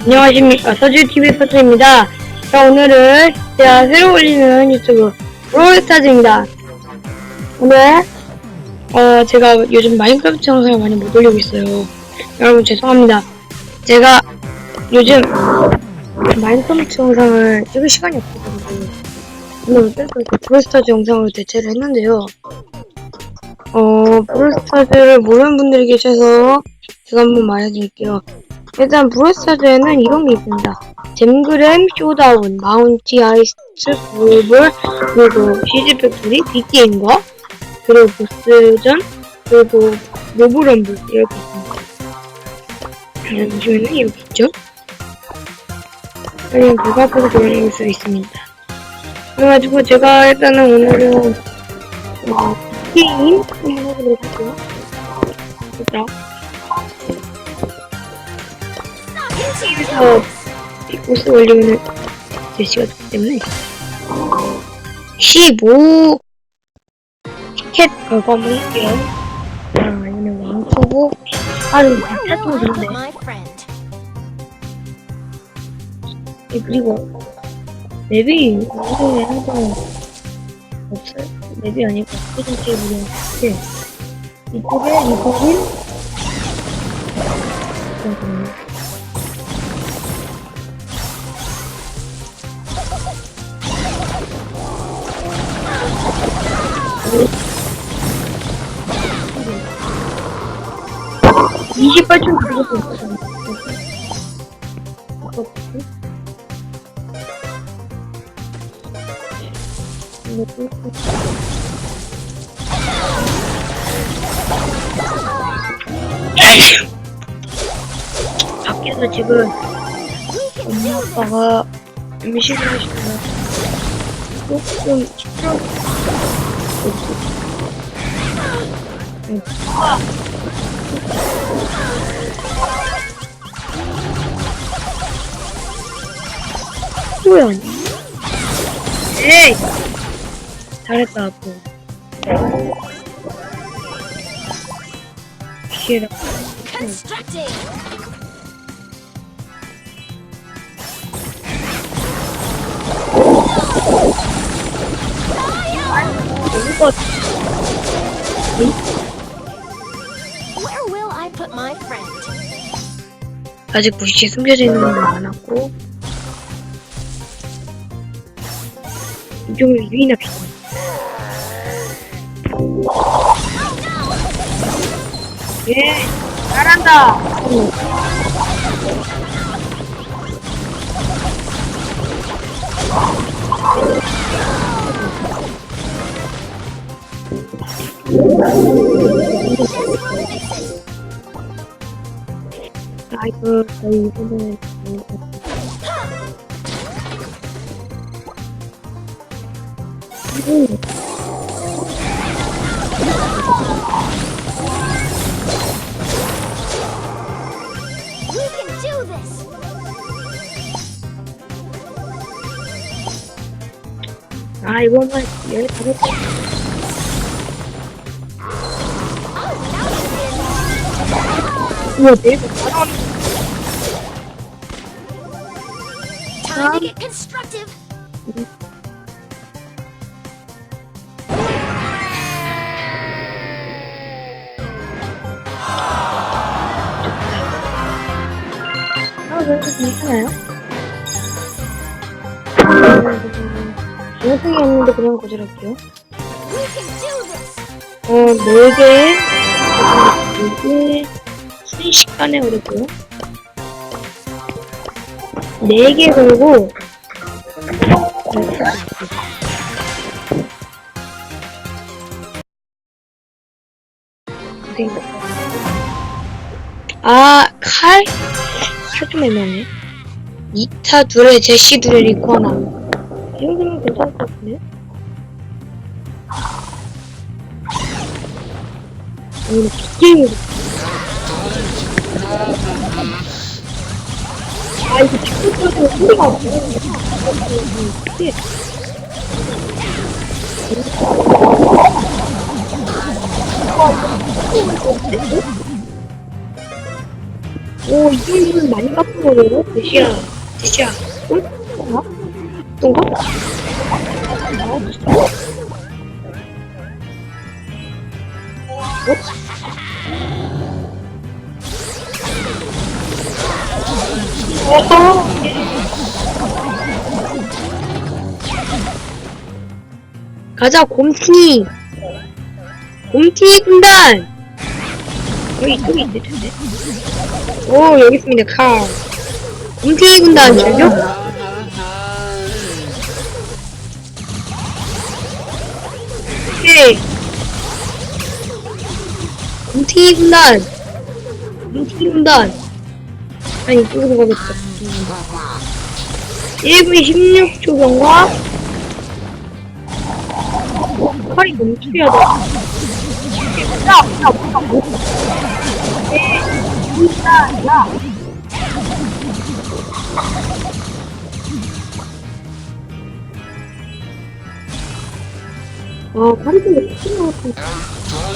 안녕하십니까. 서주TV 서주입니다. 자 오늘은 제가 새로 올리는 유튜브 브롤스타즈입니다. 오늘 어 제가 요즘 마인크래프트 영상을 많이 못 올리고 있어요. 여러분 죄송합니다. 제가 요즘 마인크래프트 영상을 찍을 시간이 없어가지고 오늘 없이 브롤스타즈 영상으로 대체를 했는데요. 어 브롤스타즈를 모르는 분들이 계셔서 제가 한번 말해드릴게요 일단 브로스타즈에는 이런 게 있습니다. 잼그램, 쇼다운, 마운티 아이스, 볼볼, 그리고 시즈 팩토리, 빅게임과 그리고 보스전, 그리고 노브럼블 이렇게 있습니다. 그냥 보시면은 이렇게 있죠? 그냥 앞에서 돌아볼 수 있습니다. 그래가지고 제가 일단은 오늘은 어, 게임 한번 해보도록 할게요. 일단 어, 그래서 백보스 올리면 제시가 되기 때문에. 15 티켓 벌금을 할게요 아 얘는 왕초고 아는 박사도 있네 예, 그리고 맵이 이거에 한번 없어요 맵이 아니고 표준 테이블이 있는데 이쪽에 이거를 28층 그것도 있어. 밖에서 지금 엄마 아빠가 음식을 하시는 조금 집중 뭐야? 에이! 잘했다, 아빠. 피해라. Constructing! 이거 아직 부시에 숨겨져 있는 건 많았고 이쪽으로 유인합시다. 예, 잘한다. 아 이고, 저희 이번에 We can do this! 아 이번만 열다섯 개 Oh, now 우와 Time to get constructive! 아 그래도 괜찮아요? 영상이 없는데 그냥 거절할게요 We can do this! 어, 네 개, 이게 순식간에 오르고요. 네개 걸고, 아, 칼? 칼 좀 애매하네. 2타 둘에 제시 둘에 리코 하나. 이 정도면 괜찮을 것 같은데? 오늘 게임을 아 이거 직구에서 소리가 없어 이게 오, 이 정도는 많이 깎은 거예요? 제시야, 제시야. 응? 어? ton가? 어? 가자, 곰팅이! 곰팅이 군단! 여기, 여기 있을 텐데. 오, 여기 있습니다, 칼. 곰팅이 군단 전력? 오케이. 곰팅이 군단! 곰팅이 군단! 아니, 이쪽으로 가겠다. 1분 16초 경과. 팔이 너무 투리하다. 야, 야, 뭐야, 뭐. 야, 야. 아, 팔이 좀 투리 나왔다. 아,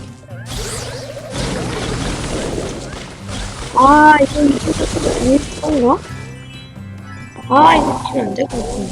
이 아, 이건, 이건 뭐야? 아, 이거 치면 안 되고.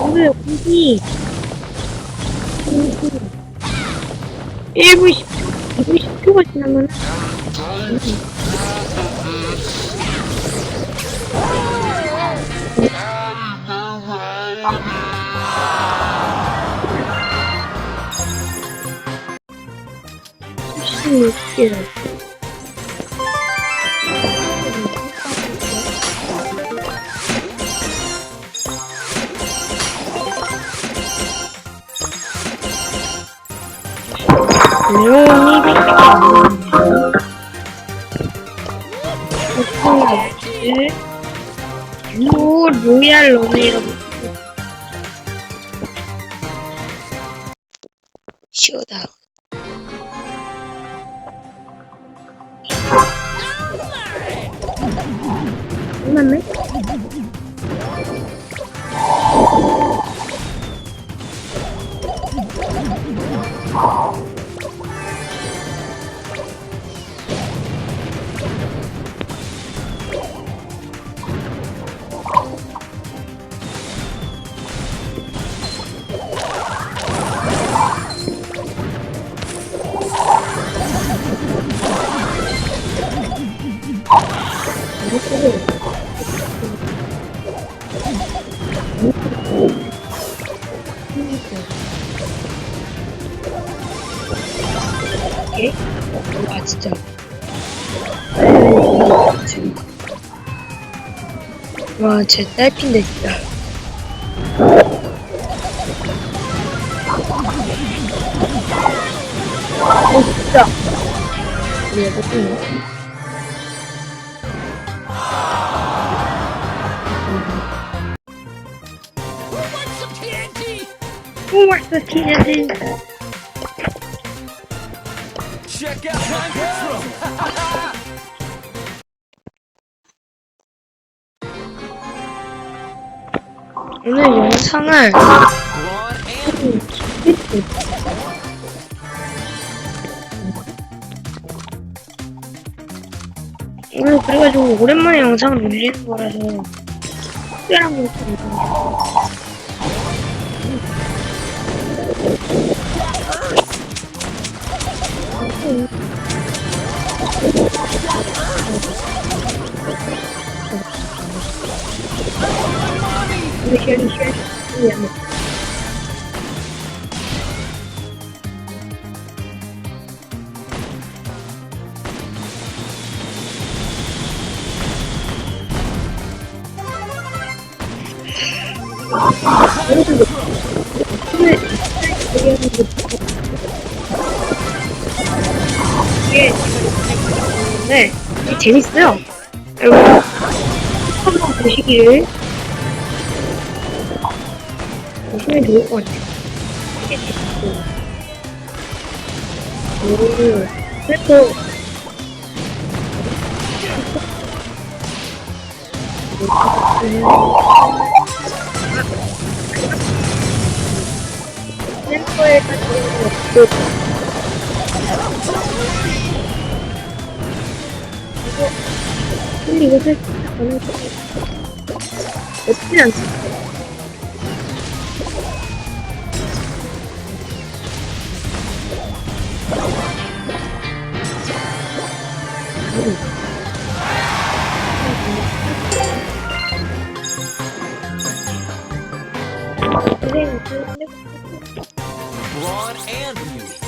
오늘 공기 1분 10초, 2분 10초가 지나면 아. 아, 아, 아. 이렇게. 레온이 로얄로미로 쇼다운 call. 아 진짜. 와, 제 딸핀데 진짜. 어, 진짜. 왜 못했네? Who wants the TNT? 오늘 영상을 오늘 그래가지고 오랜만에 영상을 올리는 거라서 특별한 거 있습니 네, 재밌어요. 여러분 한번 보시기를 보시면 좋을 것 같아요. 오, 그래서 센터에 가지고 이거 근데 이거 거 없진 않지 Brawn and beauty.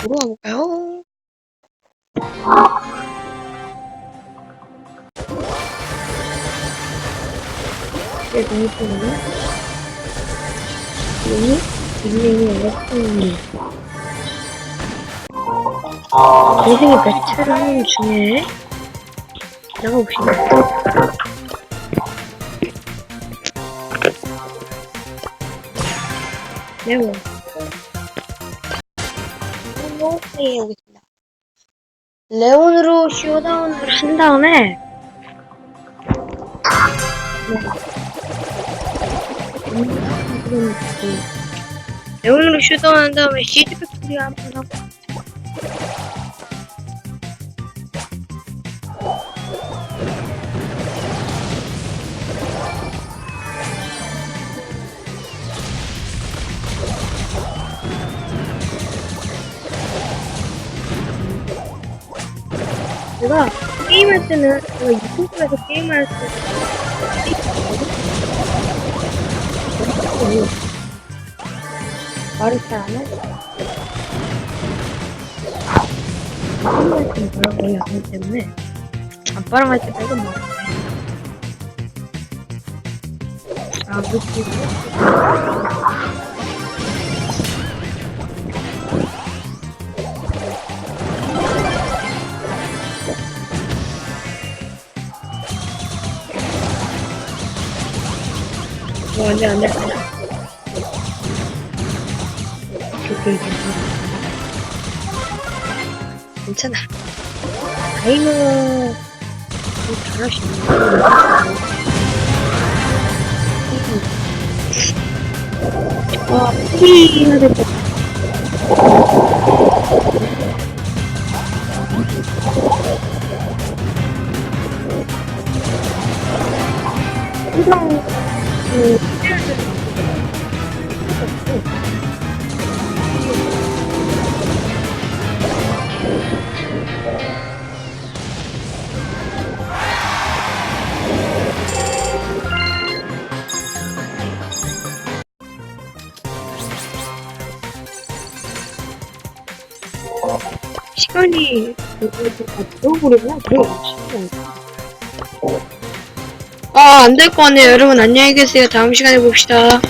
가볼까요? 네, 너무 좋네. 여기? 닉네임이. 인생의 배틀을 하는 중에 나가봅시다. 네모. 플레이해 보겠습니다. 레온으로 쇼다운을 한 다음에. 레온으로 쇼다운 한 다음에 시드 팩토리 한번 하고 제가 게임할 때는 제가 유튜브에서 게임할 때 말을 잘 안 하죠. 게임할 때는 말을 거의 안 하기 때문에 아빠랑 할 때 빼고 말을. 아, 그렇지. 안 돼. 오케이, 괜찮아. 수 있는 와, 프리 해야 될것 같아. 시간이 너무버리구나 아, 안 될 거 같네요. 여러분, 안녕히 계세요. 다음 시간에 봅시다.